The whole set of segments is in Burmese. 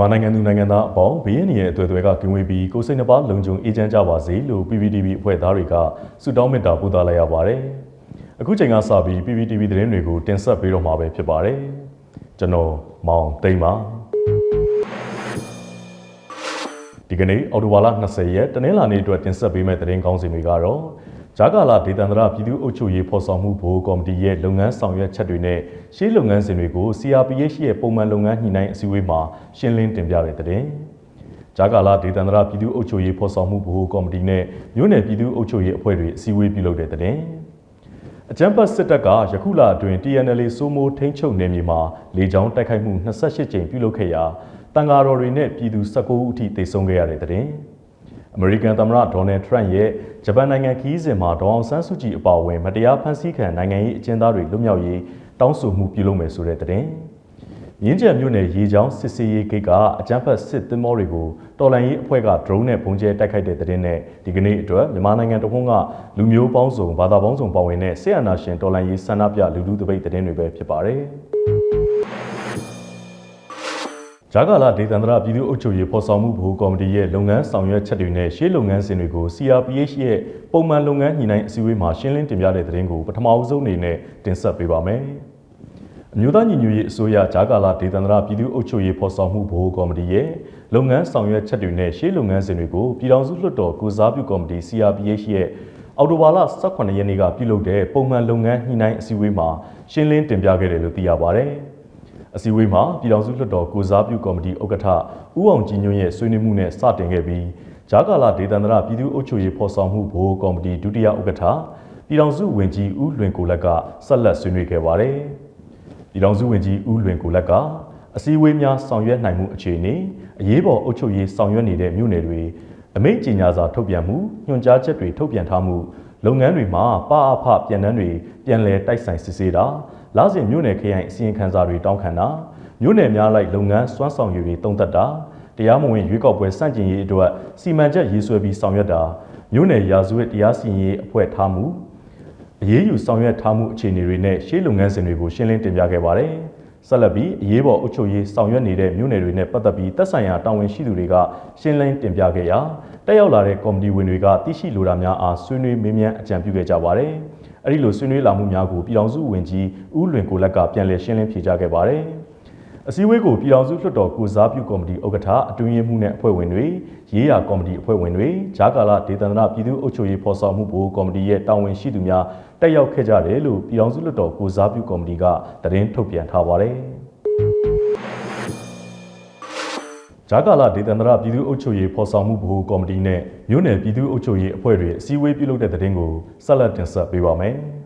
မြန်မာနိုင်ငံသူနိုင်ငံသားအပေါင်းဘေးရန်ရဲ့အသွေးအသွဲကကင်းဝေးပြီးကိုယ်စိတ်နှပါလုံခြုံအေးချမ်းကြပါစေလို့ PPTV အဖွဲ့သားတွေကဆုတောင်းမေတ္တာပို့သလိုက်ရပါတယ်။အခုချိန်ကစပြီး PPTV သတင်းတွေကိုတင်ဆက်ပေးတော့မှာပဲဖြစ်ပါတယ်။ကျွန်တော်မောင်သိမ်းပါဒီကနေ့အော်တိုဝါလာ20ရက်တနင်္လာနေ့အတွက်တင်ဆက်ပေးမယ့်သတင်းကောင်းစီတွေကတော့ ဂျာကာလာဒေသန္တရပြည်သူ့အုပ်ချုပ်ရေးဖော်ဆောင်မှုဘိုးကော်မတီရဲ့လုပ်ငန်းဆောင်ရွက်ချက်တွေနဲ့ရှေးလုပ်ငန်းစဉ်တွေကို CRPH ရဲ့ပုံမှန်လုပ်ငန်းညှိနှိုင်းအစည်းအဝေးမှာရှင်းလင်းတင်ပြတဲ့သတင်း။ဂျာကာလာဒေသန္တရပြည်သူ့အုပ်ချုပ်ရေးဖော်ဆောင်မှုဘိုးကော်မတီနဲ့မြို့နယ်ပြည်သူ့အုပ်ချုပ်ရေးအဖွဲ့တွေအစည်းအဝေးပြုလုပ်တဲ့သတင်း။အကြံပတ်စစ်တပ်ကယခုလအတွင်း TNL စိုးမိုးထိန်းချုပ်နယ်မြေမှာလေကြောင်းတိုက်ခိုက်မှု28ကြိမ်ပြုလုပ်ခဲ့ရာတန်ဃာတော်တွေနဲ့ပြည်သူ19ဦးအထိသေဆုံးခဲ့ရတဲ့တဲ့။ အမေရိကန်သမ္မတဒေါ်နယ်ထရန့်ရဲ့ဂျပန်နိုင်ငံခီးစဉ်မှာဒေါအောင်ဆန်းစုကြည်အပါအဝင်မတရားဖမ်းဆီးခံနိုင်ငံရေးအကျဉ်းသားတွေလွတ်မြောက်ရေးတောင်းဆိုမှုပြုလုပ်မယ်ဆိုတဲ့တဲ့။မြင်းကျက်မြို့နယ်ရေချောင်းစစ်စေးရေးဂိတ်ကအကြမ်းဖက်စစ်သင်္ဘောတွေကိုတော်လန်ရေးအဖွဲ့က drone နဲ့ပုံကျဲတိုက်ခိုက်တဲ့တဲ့နဲ့ဒီကနေ့အတွက်မြန်မာနိုင်ငံတခွန်းကလူမျိုးပေါင်းစုံဘာသာပေါင်းစုံပါဝင်တဲ့ဆေးအာနာရှင်တော်လန်ရေးဆန္ဒပြလူလူတပိတ်တဲ့တွေပဲဖြစ်ပါတယ်။ ဂျာကာလာဒေသန္တရပြည်သူ့အုပ်ချုပ်ရေးဖော်ဆောင်မှုဘိုးကော်မတီရဲ့လုပ်ငန်းဆောင်ရွက်ချက်တွေနဲ့ရှေးလုပ်ငန်းစဉ်တွေကို CRPH ရဲ့ပုံမှန်လုပ်ငန်းညှိနှိုင်းအစည်းအဝေးမှာရှင်းလင်းတင်ပြတဲ့သတင်းကိုပထမအဆုံးအနေနဲ့တင်ဆက်ပေးပါမယ်။အမျိုးသားညီညွတ်ရေးအစိုးရဂျာကာလာဒေသန္တရပြည်သူ့အုပ်ချုပ်ရေးဖော်ဆောင်မှုဘိုးကော်မတီရဲ့လုပ်ငန်းဆောင်ရွက်ချက်တွေနဲ့ရှေးလုပ်ငန်းစဉ်တွေကိုပြည်ထောင်စုလွှတ်တော်ကုစားပြုကော်မတီ CRPH ရဲ့အော်တိုဘာလ18ရက်နေ့ကပြုလုပ်တဲ့ပုံမှန်လုပ်ငန်းညှိနှိုင်းအစည်းအဝေးမှာရှင်းလင်းတင်ပြခဲ့တယ်လို့သိရပါဗျ။ အစည်းအဝေးမှာပြည်ထောင်စုလွှတ်တော်ကိုစားပြုကော်မတီဥက္ကဋ္ဌဦးအောင်ကြည်ညွန့်ရဲ့ဆွေးနွေးမှုနဲ့စတင်ခဲ့ပြီးဂျာကာလာဒေသန္တရပြည်သူ့အုပ်ချုပ်ရေးဖော်ဆောင်မှုဘိုးကော်မတီဒုတိယဥက္ကဋ္ဌပြည်ထောင်စုဝန်ကြီးဦးလွင်ကိုလက်ကဆက်လက်ဆွေးနွေးခဲ့ပါတယ်။ပြည်ထောင်စုဝန်ကြီးဦးလွင်ကိုလက်ကအစည်းအဝေးများဆောင်ရွက်နိုင်မှုအခြေအနေအရေးပေါ်အုပ်ချုပ်ရေးဆောင်ရွက်နေတဲ့မြို့နယ်တွေအမိန့်ကြေညာစာထုတ်ပြန်မှုညွှန်ကြားချက်တွေထုတ်ပြန်ထားမှုလုပ်ငန်းတွေမှာပအဖပြန်နှန်းတွေပြန်လည်တိုက်ဆိုင်စစ်ဆေးတာ လာစဉ်မြို့နယ်ခရိုင်အစီရင်ခံစာတွေတောင်းခံတာမြို့နယ်များလိုက်လုပ်ငန်းစွမ်းဆောင်ရည်တွေတုံးသက်တာတရားမဝင်ရွေးကောက်ပွဲစန့်ကျင်ရေးအတွက်စီမံချက်ရေးဆွဲပြီးဆောင်ရွက်တာမြို့နယ်ရာဇဝတ်တရားစီရင်ရေးအဖွဲ့ထားမှုအရေးယူဆောင်ရွက်ထားမှုအခြေအနေတွေနဲ့ရှေးလုပ်ငန်းစဉ်တွေကိုရှင်းလင်းတင်ပြခဲ့ပါတယ် ဆက်လက်ပြီးအရေးပေါ်အုပ်ချုပ်ရေးဆောင်ရွက်နေတဲ့မြို့နယ်တွေနဲ့ပတ်သက်ပြီးသက်ဆိုင်ရာတာဝန်ရှိသူတွေကရှင်းလင်းတင်ပြခဲ့ရာတက်ရောက်လာတဲ့ကော်မတီဝင်တွေကသိရှိလိုတာများအားဆွေးနွေးမေးမြန်းအကြံပြုခဲ့ကြပါတယ်။အဲ့ဒီလိုဆွေးနွေးလာမှုများကိုပြည်ထောင်စုဝန်ကြီးဦးလွင်ကိုလက်ကပြန်လည်ရှင်းလင်းဖြေကြားခဲ့ပါတယ်။ အစည်းအဝေးကိုပြည်ထောင်စုလွှတ်တော်ကိုစားပြုကော်မတီဥက္ကဋ္ဌအတွင်းရေးမှူးနဲ့အဖွဲ့ဝင်တွေရေးရာကော်မတီအဖွဲ့ဝင်တွေဂျာကာလာဒေသန္တရပြည်သူ့အုပ်ချုပ်ရေးဖော်ဆောင်မှုဘိုးကော်မတီရဲ့တာဝန်ရှိသူများတက်ရောက်ခဲ့ကြတယ်လို့ပြည်ထောင်စုလွှတ်တော်ကိုစားပြုကော်မတီကသတင်းထုတ်ပြန်ထားပါတယ်။ဂျာကာလာဒေသန္တရပြည်သူ့အုပ်ချုပ်ရေးဖော်ဆောင်မှုဗဟိုကော်မတီနဲ့မြို့နယ်ပြည်သူ့အုပ်ချုပ်ရေးအဖွဲ့တွေအစည်းအဝေးပြုလုပ်တဲ့တဲ့တင်ကိုဆက်လက်တင်ဆက်ပေးပါမယ်။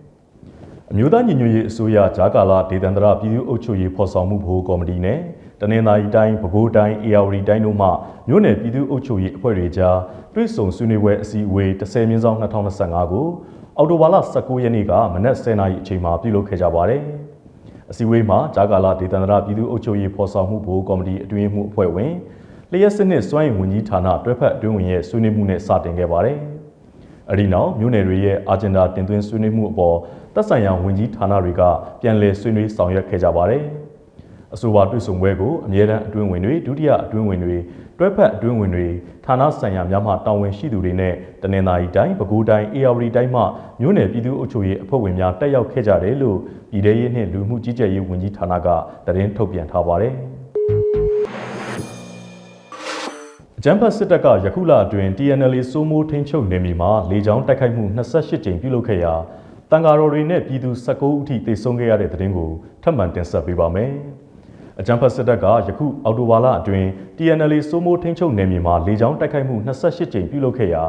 အမျိုးသားညီညွတ်ရေးအစိုးရဂျာကာလာဒေသန္တရပြည်သူ့အုပ်ချုပ်ရေးဖော်ဆောင်မှုဗဟိုကော်မတီနဲ့တနင်္သာရီတိုင်းပဲခူးတိုင်းအေရဝတီတိုင်းတို့မှမြို့နယ်ပြည်သူ့အုပ်ချုပ်ရေးအဖွဲ့တွေကြားတွဲဆုံဆွေးနွေးပွဲအစည်းအဝေး10မြင်းဆောင်2025ကိုအော်တိုဘာလ19ရက်နေ့ကမနက်10:00နာရီအချိန်မှာပြုလုပ်ခဲ့ကြပါတယ်။အစည်းအဝေးမှာဂျာကာလာဒေသန္တရပြည်သူ့အုပ်ချုပ်ရေးဖော်ဆောင်မှုဘိုးကော်မတီအတွင်းမှုအဖွဲ့ဝင်လျှက်စနစ်စွမ်းရည်ဝန်ကြီးဌာနတွဲဖက်အတွင်းဝင်ရဲ့ဆွေးနွေးမှုနဲ့စတင်ခဲ့ပါတယ်။အဲဒီနောက်မြို့နယ်တွေရဲ့အာဂျင်ဒါတင်သွင်းဆွေးနွေးမှုအပေါ် သက်ဆိုင်ရာဝန်ကြီးဌာနတွေကပြန်လည်ဆွေးနွေးဆောင်ရွက်ခဲ့ကြပါတယ်။အဆိုပါတွေ့ဆုံပွဲကိုအမြဲတမ်းအတွင်းဝင်တွေဒုတိယအတွင်းဝင်တွေတွဲဖက်အတွင်းဝင်တွေဌာနဆိုင်ရာများမှတာဝန်ရှိသူတွေနဲ့တနင်္သာရီတိုင်းပဲခူးတိုင်းအေရဝတီတိုင်းမှမြို့နယ်ပြည်သူ့အုပ်ချုပ်ရေးအဖွဲ့ဝင်များတက်ရောက်ခဲ့ကြတယ်လို့ပြည်ထရေးနှင့်လူမှုကြီးကြပ်ရေးဝန်ကြီးဌာနကသတင်းထုတ်ပြန်ထားပါတယ်။ကျန်းဖတ်စစ်တပ်ကယခုလအတွင်း TNL စိုးမိုးထိန်းချုပ်နေမြေမှာလေကြောင်းတိုက်ခိုက်မှု28ကြိမ်ပြုလုပ်ခဲ့ရာ တန်ဃာတော်တွေနဲ့ပြည်သူ19ဦးထိသေဆုံးခဲ့ရတဲ့တဲ့တင်ကိုထပ်မံတင်ဆက်ပေးပါမယ်။အကြံဖတ်စစ်တပ်ကယခုအော်တိုဘာလအတွင်း TNL စိုးမိုးထိန်းချုပ်နေမြေမှာလေကြောင်းတိုက်ခိုက်မှု28ကြိမ်ပြုလုပ်ခဲ့ရာ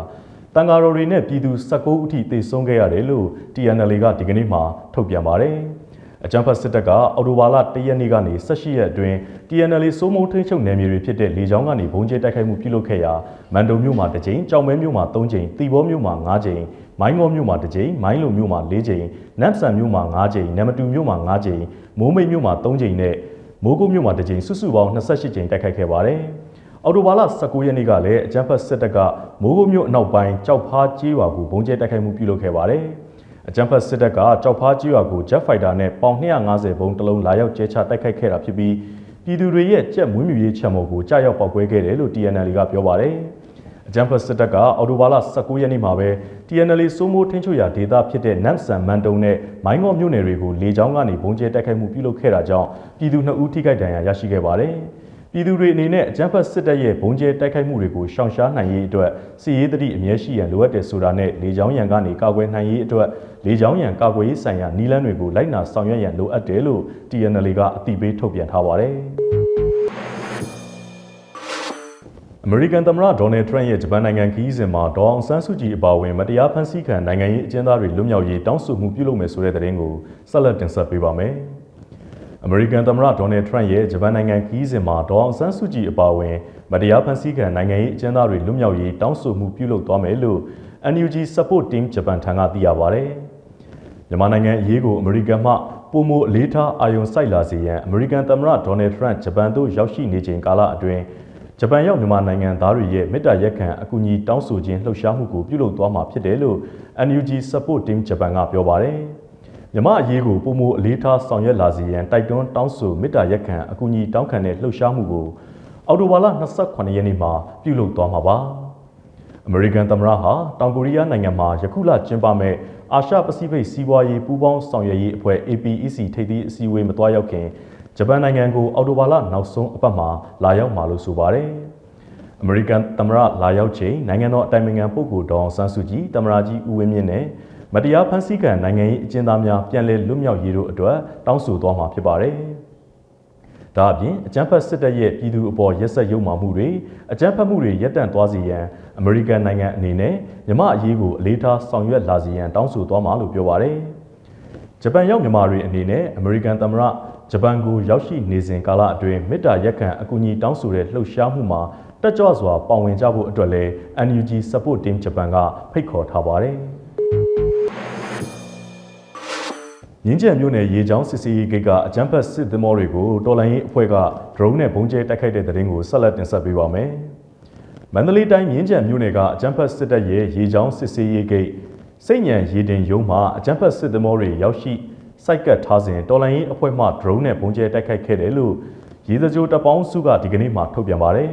တန်ဃာတော်တွေနဲ့ပြည်သူ19ဦးထိသေဆုံးခဲ့ရတယ်လို့ TNL ကဒီကနေ့မှထုတ်ပြန်ပါတယ်။ အကြံဖတ်စစ်တပ်ကအော်တိုဘာလ၁ရက်နေ့ကနေ18ရက်အတွင်း TNL စိုးမိုးထိန်းချုပ်နယ်မြေတွေဖြစ်တဲ့လေကြောင်းကနေဘုံကျဲတိုက်ခိုက်မှုပြုလုပ်ခဲ့ရာမန်တုံမြို့မှာတစ်ကြိမ်၊ကြောင်မဲမြို့မှာ၃ကြိမ်၊တီဘောမြို့မှာ၅ကြိမ်၊မိုင်းငေါမြို့မှာတစ်ကြိမ်၊မိုင်းလုံမြို့မှာ၄ကြိမ်၊နမ်ဆန်မြို့မှာ၅ကြိမ်၊နမတူမြို့မှာ၅ကြိမ်၊မိုးမိတ်မြို့မှာ၃ကြိမ်နဲ့မိုးကုတ်မြို့မှာတစ်ကြိမ်စုစုပေါင်း28ကြိမ်တိုက်ခိုက်ခဲ့ပါတယ်။အော်တိုဘာလ19ရက်နေ့ကလည်းအကြမ်းဖက်စစ်တပ်ကမိုးကုတ်မြို့အနောက်ပိုင်းကြောက်ဖားကြီးရွာကိုဘုံကျဲတိုက်ခိုက်မှုပြုလုပ်ခဲ့ပါတယ်။ အကြံဖတ်စစ်တပ်ကကြောက်ဖားကြီးရွာကိုဂျက်ဖိုက်တာနဲ့ပေါင်250ဘုံတလုံးလာရောက်ကျဲချတိုက်ခိုက်ခဲ့တာဖြစ်ပြီးပြည်သူတွေရဲ့ကြက်မွေးမြူရေးချမ်းမော်ကိုကြားရောက်ပောက်ကွဲခဲ့တယ်လို့ TNL ကပြောပါတယ်။အကြံဖတ်စစ်တပ်ကအော်တိုဘာလ19ရက်နေ့မှာပဲ TNL စိုးမိုးထင်းချွေရာဒေသဖြစ်တဲ့နမ်ဆန်မန်တုံနဲ့မိုင်းငေါမြို့နယ်တွေကိုလေကြောင်းကနေဘုံကျဲတိုက်ခိုက်မှုပြုလုပ်ခဲ့တာကြောင့်ပြည်သူ2ဦးထိခိုက်ဒဏ်ရာရရှိခဲ့ပါတယ်။ ပြည်သူတွေအနေနဲ့အကြမ်းဖက်စစ်တပ်ရဲ့ဘုံကျဲတိုက်ခိုက်မှုတွေကိုရှောင်ရှားနိုင်ရေးအတွက်စီရေးတတိအမြဲရှိရန်လိုအပ်တယ်ဆိုတာနဲ့လေကြောင်းရန်ကနေကာကွယ်နိုင်ရေးအတွက်လေကြောင်းရန်ကာကွယ်ရေးဆိုင်ရာနည်းလမ်းတွေကိုလိုက်နာဆောင်ရွက်ရန်လိုအပ်တယ်လို့ TNL ကအသိပေးထုတ်ပြန်ထားပါတယ်။အမေရိကန်သမ္မတဒေါ်နယ်ထရန့်ရဲ့ဂျပန်နိုင်ငံခီးစဉ်မှာဒေါ်အောင်ဆန်းစုကြည်အပါအဝင်မတရားဖမ်းဆီးခံနိုင်ငံရေးအကျဉ်းသားတွေလွတ်မြောက်ရေးတောင်းဆိုမှုပြုလုပ်မယ်ဆိုတဲ့သတင်းကိုဆက်လက်တင်ဆက်ပေးပါမယ်။ အမေရိကန်သမ္မတဒေါ်နယ်ထရန့်ရဲ့ဂျပန်နိုင်ငံခီးစဉ်မှာဒေါ်အောင်ဆန်းစုကြည်အပါအဝင်မတရားဖမ်းဆီးခံနိုင်ငံရေးအကျဉ်းသားတွေလွတ်မြောက်ရေးတောင်းဆိုမှုပြုလုပ်သွားမယ်လို့ NUG Support Team ဂျပန်ထံကသိရပါဗျ။မြန်မာနိုင်ငံအရေးကိုအမေရိကန်မှပုံမအလေးထားအာရုံစိုက်လာစေရန်အမေရိကန်သမ္မတဒေါ်နယ်ထရန့်ဂျပန်သို့ရောက်ရှိနေချိန်ကာလအတွင်းဂျပန်ရောက်မြန်မာနိုင်ငံသားတွေရဲ့မေတ္တာရက်ခံအကူအညီတောင်းဆိုခြင်းလှုပ်ရှားမှုကိုပြုလုပ်သွားမှာဖြစ်တယ်လို့ NUG Support Team ဂျပန်ကပြောပါတယ်။ မြမအရေးကိုပုံမအလေးထားဆောင်ရွက်လာစေရန်တိုက်တွန်းတောင်းဆိုမေတ္တာရက်ခံအကူအညီတောင်းခံတဲ့လှုပ်ရှားမှုကိုအော်တိုဘာလ28ရက်နေ့မှာပြုလုပ်သွားမှာပါ။အမေရိကန်သမ္မတဟာတောင်ကိုရီးယားနိုင်ငံမှာယခုလကျင်းပမဲ့အာရှပစိဖိတ်စီးပွားရေးပူးပေါင်းဆောင်ရွက်ရေးအဖွဲ့ APEC ထိပ်သီးအစည်းအဝေးမသွားရောက်ခင်ဂျပန်နိုင်ငံကိုအော်တိုဘာလနောက်ဆုံးအပတ်မှာလာရောက်မှာလို့ဆိုပါတယ်။အမေရိကန်သမ္မတလာရောက်ချိန်နိုင်ငံတော်အတိုင်ပင်ခံပုဂ္ဂိုလ်ဒေါအောင်ဆန်းစုကြည်သမ္မတကြီးဦးဝင်းမြင့်နဲ့ မတရားဖန်ဆီးခံနိုင်ငံရေးအကျဉ်းသားများပြန်လည်လွတ်မြောက်ရေးတို့အတွက်တောင်းဆိုသွားမှာဖြစ်ပါတယ်။ဒါအပြင်အကြမ်းဖက်စစ်တပ်ရဲ့ပြည်သူအပေါ်ရက်စက်ရုံမှမှုတွေအကြမ်းဖက်မှုတွေရပ်တန့်သွားစေရန်အမေရိကန်နိုင်ငံအနေနဲ့မြမအရေးကိုအလေးထားဆောင်ရွက်လာစေရန်တောင်းဆိုသွားမှာလို့ပြောပါတယ်။ဂျပန်ရောက်မြန်မာတွေအနေနဲ့အမေရိကန်သမ္မတဂျပန်ကိုရောက်ရှိနေစဉ်ကာလအတွင်းမေတ္တာရက်ခံအကူအညီတောင်းဆိုတဲ့လှုပ်ရှားမှုမှာတက်ကြွစွာပါဝင်ကြဖို့အတွက်လည်း NUG Support Team ဂျပန်ကဖိတ်ခေါ်ထားပါတယ်။ ရင်းကျန်မျိုးနယ်ရေချောင်းစစ်စီရေးဂိတ်ကအကြမ်းဖက်စစ်သင်္ဘောတွေကိုတော်လိုင်းရေးအဖွဲ့က drone နဲ့ပုံကျဲတိုက်ခိုက်တဲ့တဲ့ရင်ကိုဆက်လက်တင်ဆက်ပေးပါမယ်။မန္တလေးတိုင်းရင်းကျန်မျိုးနယ်ကအကြမ်းဖက်စစ်တပ်ရဲ့ရေချောင်းစစ်စီရေးဂိတ်စိတ်ညံရေတင်ရုံးမှာအကြမ်းဖက်စစ်သင်္ဘောတွေရောက်ရှိစိုက်ကတ်ထားစဉ်တော်လိုင်းရေးအဖွဲ့မှ drone နဲ့ပုံကျဲတိုက်ခိုက်ခဲ့တယ်လို့ရေစကြိုတပ်ပေါင်းစုကဒီကနေ့မှထုတ်ပြန်ပါတယ်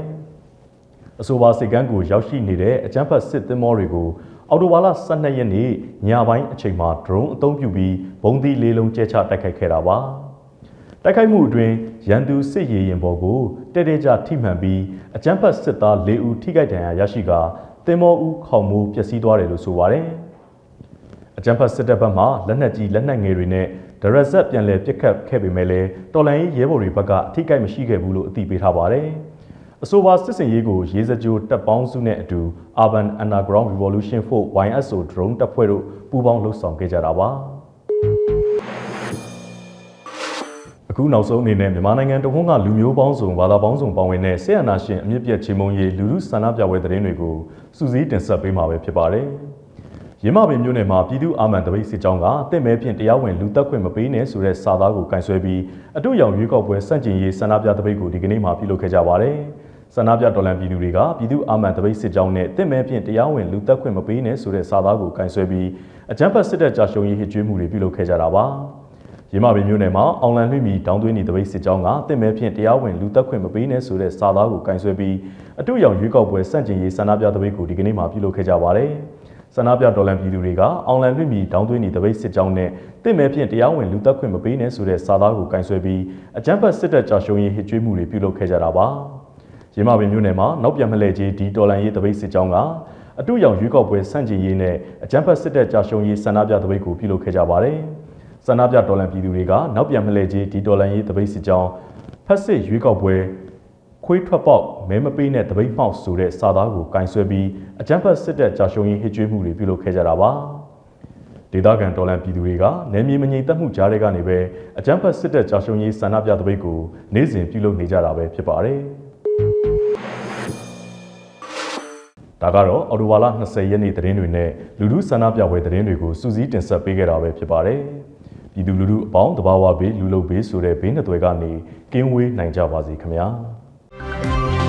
။အဆိုပါစစ်ကမ်းကိုရောက်ရှိနေတဲ့အကြမ်းဖက်စစ်သင်္ဘောတွေကို အော်တိုဘာလ12ရက်နေ့ညပိုင်းအချိန်မှာ drone အသုံးပြုပြီးဘုံသီးလေးလုံးကျဲချတိုက်ခိုက်ခဲ့တာပါ။တိုက်ခိုက်မှုအတွင်းရန်သူစစ်ရေးရင်ဘော်ကိုတဲတဲကြထိမှန်ပြီးအကြမ်းဖက်စစ်သား၄ဦးထိခိုက်ဒဏ်ရာရရှိကာသင်္ဘောဦးခေါင်မိုးပျက်စီးသွားတယ်လို့ဆိုပါတယ်။အကြမ်းဖက်စစ်တပ်ဘက်မှလက်နက်ကြီးလက်နက်ငယ်တွေနဲ့ဒရက်ဆက်ပြန်လည်ပစ်ခတ်ခဲ့ပေမဲ့လည်းတော်လိုင်းရဲဘော်တွေဘက်ကအထိကိမရှိခဲ့ဘူးလို့အသိပေးထားပါတယ်။ အဆိုပါစစ်စင်ရေးကိုရေးစကြိုတပ်ပေါင်းစုနဲ့အတူ Urban Underground Revolution 4 YSO drone တပ်ဖွဲ့တို့ပူးပေါင်းလှုပ်ဆောင်ခဲ့ကြတာပါအခုနောက်ဆုံးအနေနဲ့မြန်မာနိုင်ငံတဝန်းကလူမျိုးပေါင်းစုံဘာသာပေါင်းစုံပါဝင်တဲ့ဆေးအနာရှင်အမြင့်ပြတ်ချေမုံရေးလူလူဆန္ဒပြပွဲသတင်းတွေကိုစူးစီးတင်ဆက်ပေးမှာပဲဖြစ်ပါတယ်ရင်းမပင်မြို့နယ်မှာပြည်သူ့အာမန်တပိတ်စစ်ကြောင်းကတင့်မဲဖြင့်တရားဝင်လူသက်ခွင့်မပေးနဲ့ဆိုတဲ့စာသားကိုကင်ဆယ်ပြီးအတူရောင်ရွေးကောက်ပွဲစန့်ကျင်ရေးဆန္ဒပြတပိတ်ကိုဒီကနေ့မှပြုလုပ်ခဲ့ကြပါတယ်။ ဆန္ဒပြတော်လှန်ပြည်သူတွေကပြည်သူအာမန်တပိတ်စစ်ကြောင်းနဲ့တင့်မဲဖြင့်တရားဝင်လူသက်ခွင့်မပေးနဲ့ဆိုတဲ့စာသားကိုကင်ဆယ်ပြီးအကြမ်းဖက်စစ်တပ်ကြာရှုံးရေးဟစ်ကြွေးမှုတွေပြုလုပ်ခဲ့ကြတာပါရင်းမပင်မျိုးနယ်မှာအောင်လန်လွှင့်မီတောင်းသွင်းနေတပိတ်စစ်ကြောင်းကတင့်မဲဖြင့်တရားဝင်လူသက်ခွင့်မပေးနဲ့ဆိုတဲ့စာသားကိုကင်ဆယ်ပြီးအတူရောင်ရွေးကောက်ပွဲစန့်ကျင်ရေးဆန္ဒပြတပိတ်ကိုဒီကနေ့မှပြုလုပ်ခဲ့ကြပါတယ်ဆန္ဒပြတော်လှန်ပြည်သူတွေကအောင်လန်လွှင့်မီတောင်းသွင်းနေတပိတ်စစ်ကြောင်းနဲ့တင့်မဲဖြင့်တရားဝင်လူသက်ခွင့်မပေးနဲ့ဆိုတဲ့စာသားကိုကင်ဆယ်ပြီးအကြမ်းဖက်စစ်တပ်ကြာရှုံးရေးဟစ်ကြွေးမှုတွေပြုလုပ်ခဲ့ကြတာပါ ရင်းမပင်မြို့နယ်မှာနောက်ပြန်မလှည့်ကြီးဒီတော်လန်ရေးတပိတ်စစ်ကြောင်းကအတူရောင်ရွေးကောက်ပွဲဆန့်ကျင်ရေးနဲ့အကြမ်းဖက်စစ်တပ်ကြာရှုံးရေးဆန္ဒပြတပိတ်ကိုပြုလုပ်ခဲ့ကြပါတယ်။ဆန္ဒပြတော်လန်ပြည်သူတွေကနောက်ပြန်မလှည့်ကြီးဒီတော်လန်ရေးတပိတ်စစ်ကြောင်းဖက်စစ်ရွေးကောက်ပွဲခွေးထွက်ပေါက်မဲမပေးနဲ့တပိတ်မှောက်ဆိုတဲ့စာသားကိုကင်ဆယ်ပြီးအကြမ်းဖက်စစ်တပ်ကြာရှုံးရေးဟစ်ကြွေးမှုတွေပြုလုပ်ခဲ့ကြတာပါ။ဒေသခံတော်လန်ပြည်သူတွေကနယ်မြေမငြိမ်သက်မှုကြားတွေကနေပဲအကြမ်းဖက်စစ်တပ်ကြာရှုံးရေးဆန္ဒပြတပိတ်ကိုနေ့စဉ်ပြုလုပ်နေကြတာပဲဖြစ်ပါတယ်။ ဒါကတော့အော်တိုဝါလာ20ရက်နေ့သတင်းတွေနဲ့လူလူဆန္ဒပြပွဲသတင်းတွေကိုစူးစီးတင်ဆက်ပေးခဲ့တာပဲဖြစ်ပါတယ်။ပြည်သူလူထုအပေါင်းတဘာဝဘေးလူလုဘေးဆိုတဲ့ဘေးနှစ်သွယ်ကနေကင်းဝေးနိုင်ကြပါစေခင်ဗျာ။